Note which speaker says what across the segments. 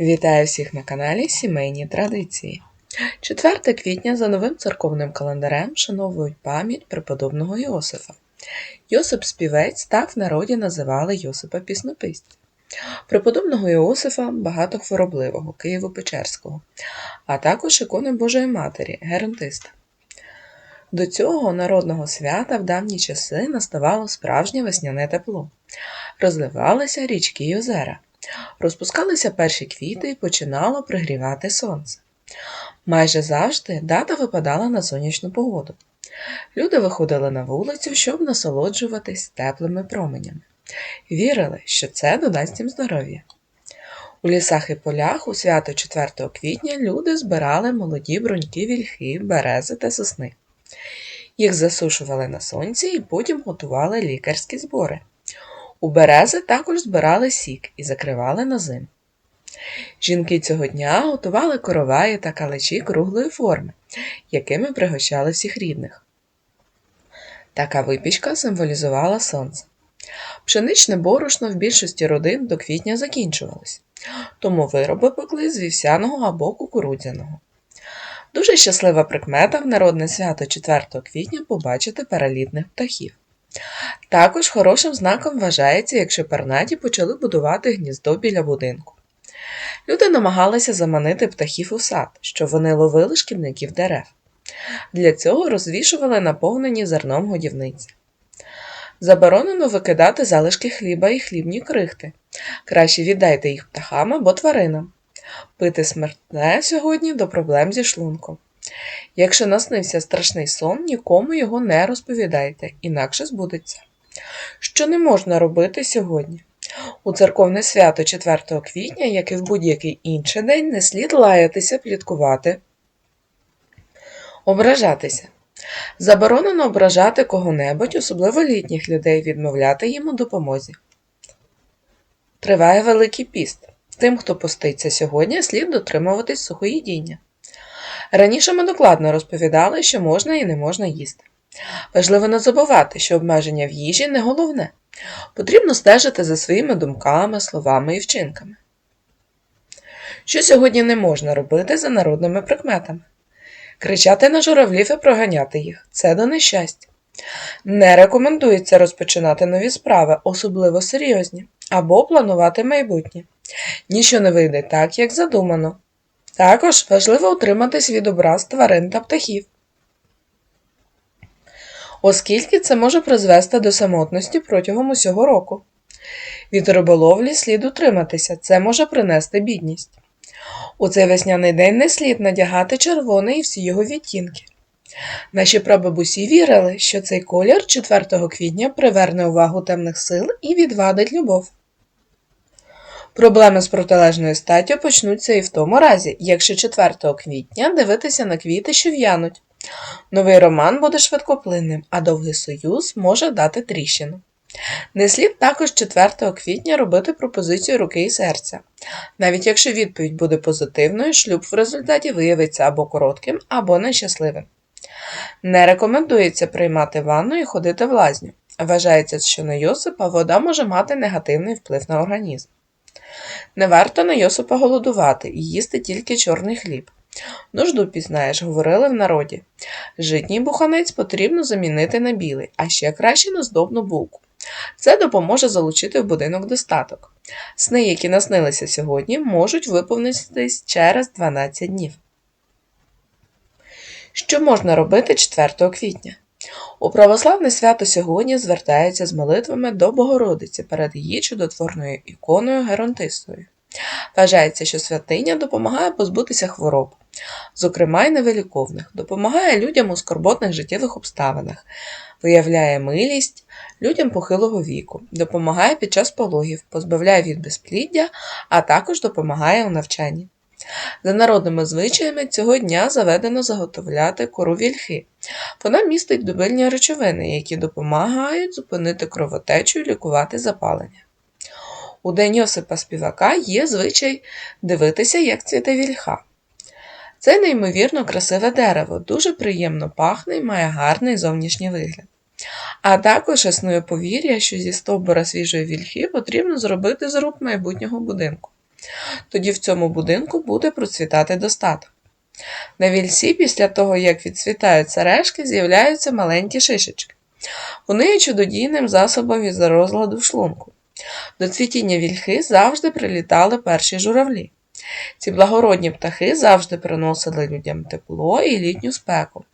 Speaker 1: Вітаю всіх на каналі Сімейні Традиції. 4 квітня за новим церковним календарем вшановують пам'ять преподобного Йосифа. Йосип Співець так в народі називали Йосипа Піснописця. Преподобного Йосифа багатохворобливого Києво-Печерського, а також ікони Божої Матері, Геронтиста. До цього народного свята в давні часи наставало справжнє весняне тепло. Розливалися річки й озера. Розпускалися перші квіти і починало пригрівати сонце. Майже завжди дата випадала на сонячну погоду. Люди виходили на вулицю, щоб насолоджуватись теплими променями. Вірили, що це додасть їм здоров'я. У лісах і полях у свято 4 квітня люди збирали молоді бруньки вільхи, берези та сосни. Їх засушували на сонці і потім готували лікарські збори. У берези також збирали сік і закривали на зиму. Жінки цього дня готували короваї та калачі круглої форми, якими пригощали всіх рідних. Така випічка символізувала сонце. Пшеничне борошно в більшості родин до квітня закінчувалось, тому вироби пекли з вівсяного або кукурудзяного. Дуже щаслива прикмета в народне свято 4 квітня побачити перелітних птахів. Також хорошим знаком вважається, якщо пернаті почали будувати гніздо біля будинку. Люди намагалися заманити птахів у сад, щоб вони ловили шкідників дерев. Для цього розвішували наповнені зерном годівниці. Заборонено викидати залишки хліба і хлібні крихти. Краще віддайте їх птахам або тваринам. Пити смертне сьогодні до проблем зі шлунком. Якщо наснився страшний сон, нікому його не розповідайте, інакше збудеться. Що не можна робити сьогодні? У церковне свято 4 квітня, як і в будь-який інший день, не слід лаятися, пліткувати, ображатися. Заборонено ображати кого-небудь, особливо літніх людей, відмовляти їм у допомозі. Триває Великий піст. Тим, хто поститься сьогодні, слід дотримуватись сухоїдіння. Раніше ми докладно розповідали, що можна і не можна їсти. Важливо не забувати, що обмеження в їжі не головне. Потрібно стежити за своїми думками, словами і вчинками. Що сьогодні не можна робити за народними прикметами? Кричати на журавлів і проганяти їх це до нещастя. Не рекомендується розпочинати нові справи, особливо серйозні, або планувати майбутнє. Ніщо не вийде так, як задумано. Також важливо утриматись від образ тварин та птахів, оскільки це може призвести до самотності протягом усього року. Від риболовлі слід утриматися, це може принести бідність. У цей весняний день не слід надягати червоний і всі його відтінки. Наші прабабусі вірили, що цей колір 4 квітня приверне увагу темних сил і відвадить любов. Проблеми з протилежною статтю почнуться і в тому разі, якщо 4 квітня дивитися на квіти, що в'януть. Новий роман буде швидкоплинним, а довгий союз може дати тріщину. Не слід також 4 квітня робити пропозицію руки і серця. Навіть якщо відповідь буде позитивною, шлюб в результаті виявиться або коротким, або нещасливим. Не рекомендується приймати ванну і ходити в лазню. Вважається, що на Йосипа вода може мати негативний вплив на організм. Не варто на Йосипа голодувати і їсти тільки чорний хліб. Нужду пізнаєш, говорили в народі. Житній буханець потрібно замінити на білий, а ще краще на здобну булку. Це допоможе залучити в будинок достаток. Сни, які наснилися сьогодні, можуть виповнитись через 12 днів. Що можна робити 4 квітня? У православне свято сьогодні звертаються з молитвами до Богородиці перед її чудотворною іконою Геронтистою. Вважається, що святиня допомагає позбутися хвороб, зокрема й невиліковних, допомагає людям у скорботних життєвих обставинах, виявляє милість людям похилого віку, допомагає під час пологів, позбавляє від безпліддя, а також допомагає у навчанні. За народними звичаями цього дня заведено заготовляти кору вільхи. Вона містить добильні речовини, які допомагають зупинити кровотечу і лікувати запалення. У день Йосипа Співака є звичай дивитися, як цвіте вільха. Це неймовірно красиве дерево, дуже приємно пахне і має гарний зовнішній вигляд. А також існує повір'я, що зі стовбура свіжої вільхи потрібно зробити зруб майбутнього будинку. Тоді в цьому будинку буде процвітати достаток. На вільсі, після того, як відцвітають сережки, з'являються маленькі шишечки. Вони є чудодійним засобом від розладу шлунку. До цвітіння вільхи завжди прилітали перші журавлі. Ці благородні птахи завжди приносили людям тепло і літню спеку.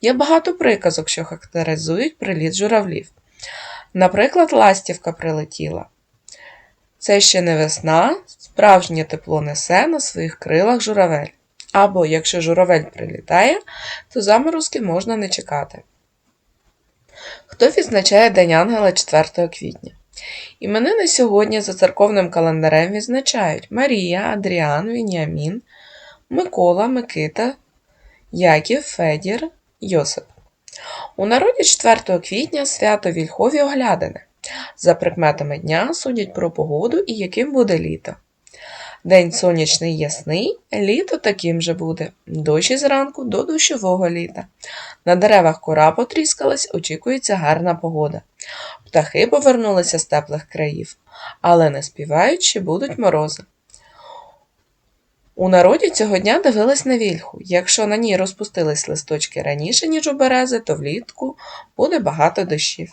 Speaker 1: Є багато приказок, що характеризують приліт журавлів. Наприклад, ластівка прилетіла. Це ще не весна, справжнє тепло несе на своїх крилах журавель. Або якщо журавель прилітає, то заморозки можна не чекати. Хто відзначає День Ангела 4 квітня? Іменини сьогодні за церковним календарем відзначають Марія, Адріан, Вініамін, Микола, Микита, Яків, Федір, Йосип. У народі 4 квітня свято Вільхові оглядане. За прикметами дня судять про погоду і яким буде літо. День сонячний ясний, літо таким же буде. Дощі зранку до дощового літа. На деревах кора потріскалась, очікується гарна погода. Птахи повернулися з теплих країв, але не співають, що будуть морози. У народі цього дня дивились на вільху. Якщо на ній розпустились листочки раніше, ніж у берези, то влітку буде багато дощів.